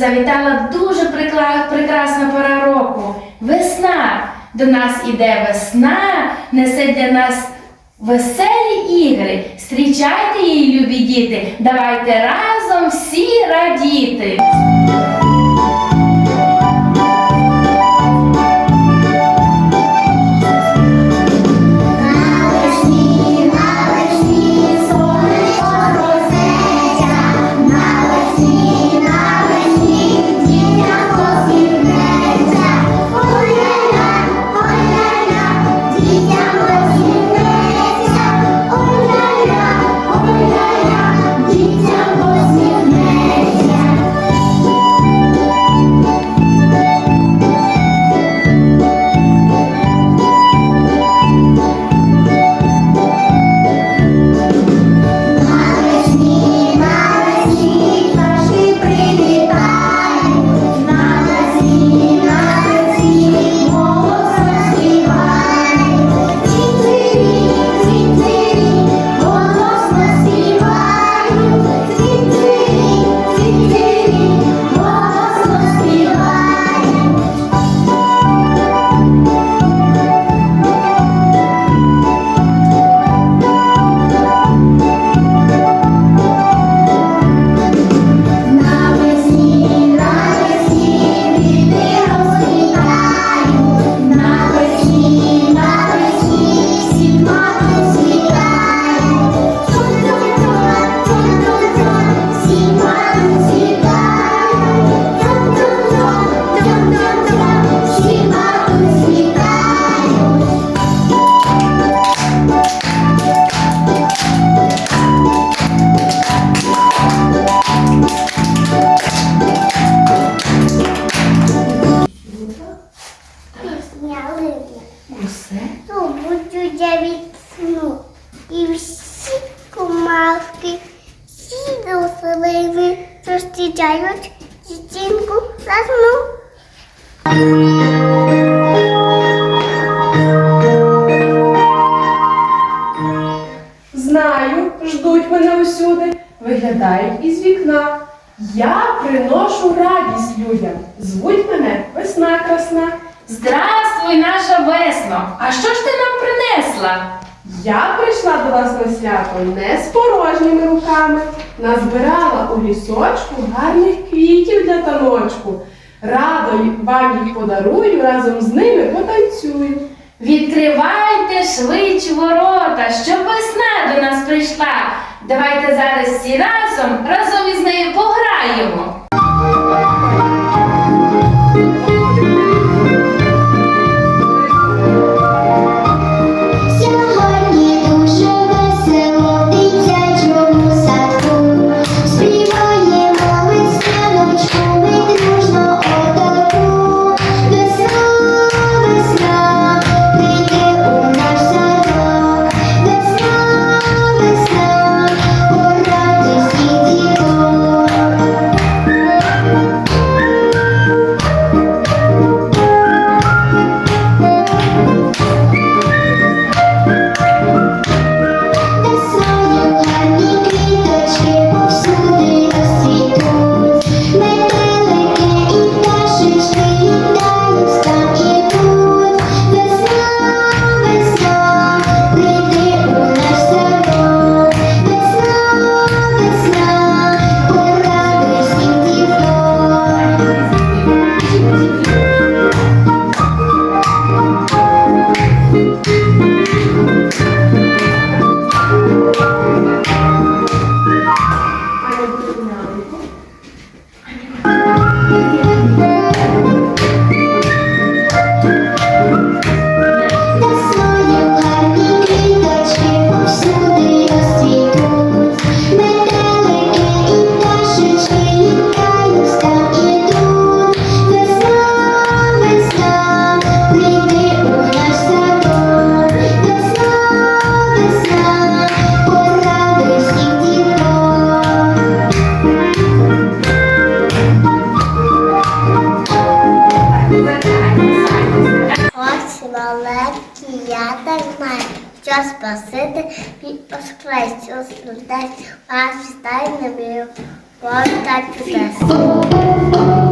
Завітала дуже прекрасна пора року. Весна. До нас іде весна, несе для нас веселі ігри. Зустрічайте її, любі діти. Давайте разом всі радіти. Виглядають із вікна. Я приношу радість людям. Звуть мене весна красна. Здравствуй, наша весно! А що ж ти нам принесла? Я прийшла до вас на свято не з порожніми руками. Назбирала у лісочку гарних квітів для таночку. Радо вам їх подарую, разом з ними потанцюю. Відкривайте швидше ворота, щоб весна до нас прийшла. Давайте зараз всі разом разом із нею пограємо. Посклець, ось людей, вас вітаю не бію, та чудес.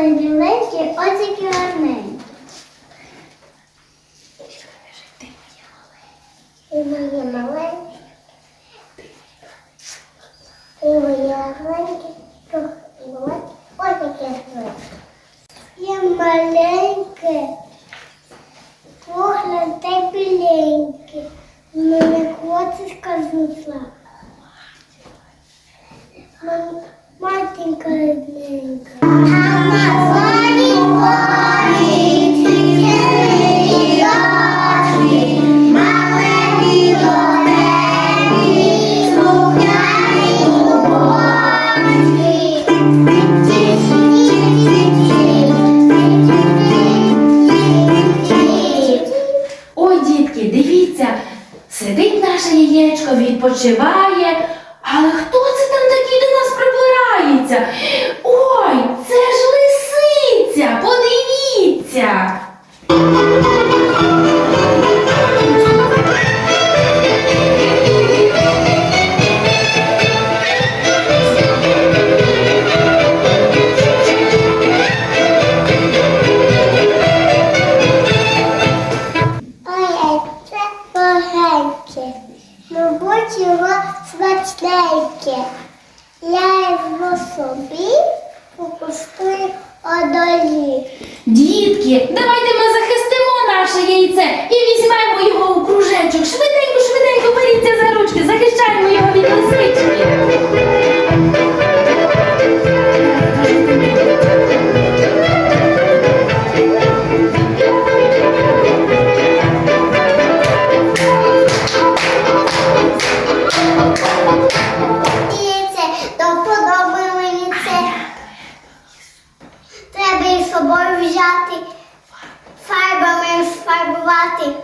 Кругле біленьке, ось які гарненьке. Ти моє маленьке, ти моє біленьке, ось яке гарненьке. Я маленьке, кругле та біленьке, мене котичка знесла. Відпочиває. Але хто і його у кружечок. Швиденько, швиденько беріться за ручки, захищаємо його від лисички. Треба із собою взяти, фарбами сфарбувати.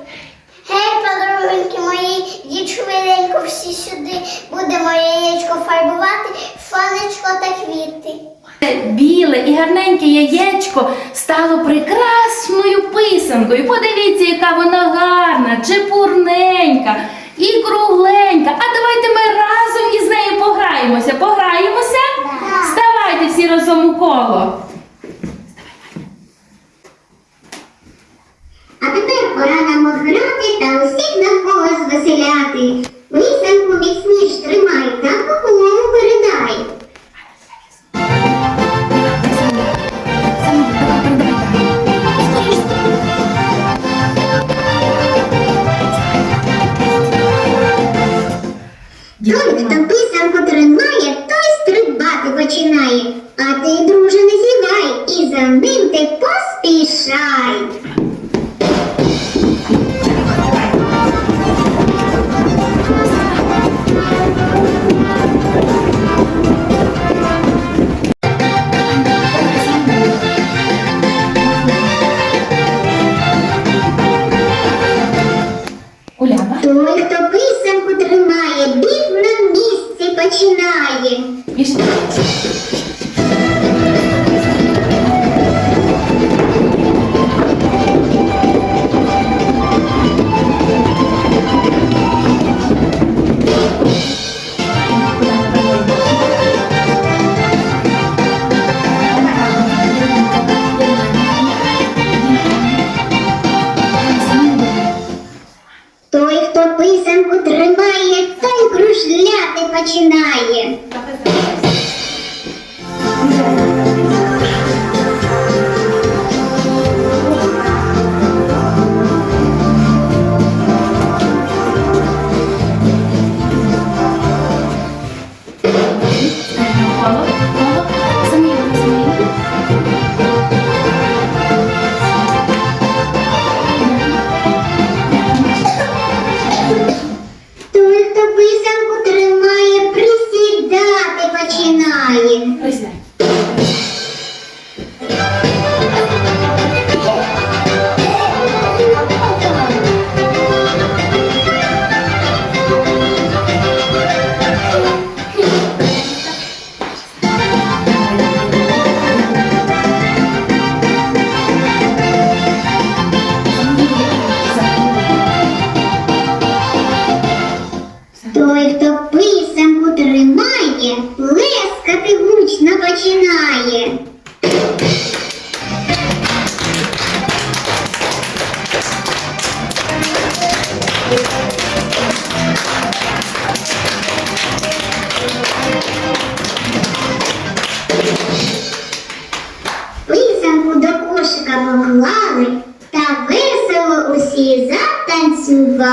Гей, подругоньки мої, йдіть швиденько всі сюди. Будемо яєчко фарбувати, сонечко та квіти. Це Біле і гарненьке яєчко стало прекрасною писанкою. Подивіться, яка вона гарна, чепурненька і кругленька.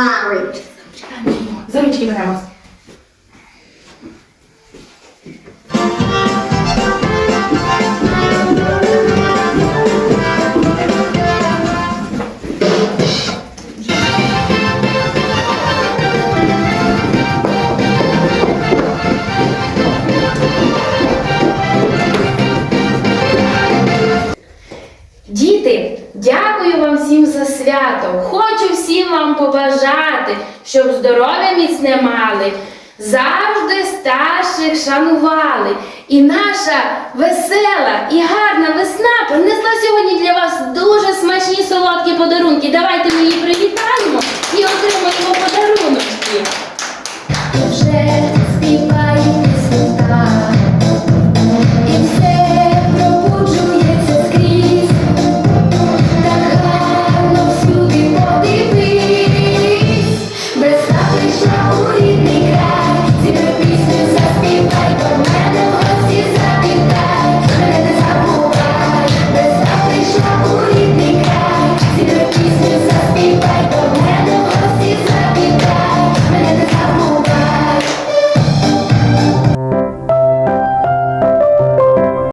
Затанцювали. За здоров'я міцне мали, завжди старших шанували. І наша весела і гарна весна принесла сьогодні для вас дуже смачні солодкі подарунки. Давайте ми її привітаємо і отримаємо подаруночки. Вже співає пісенька.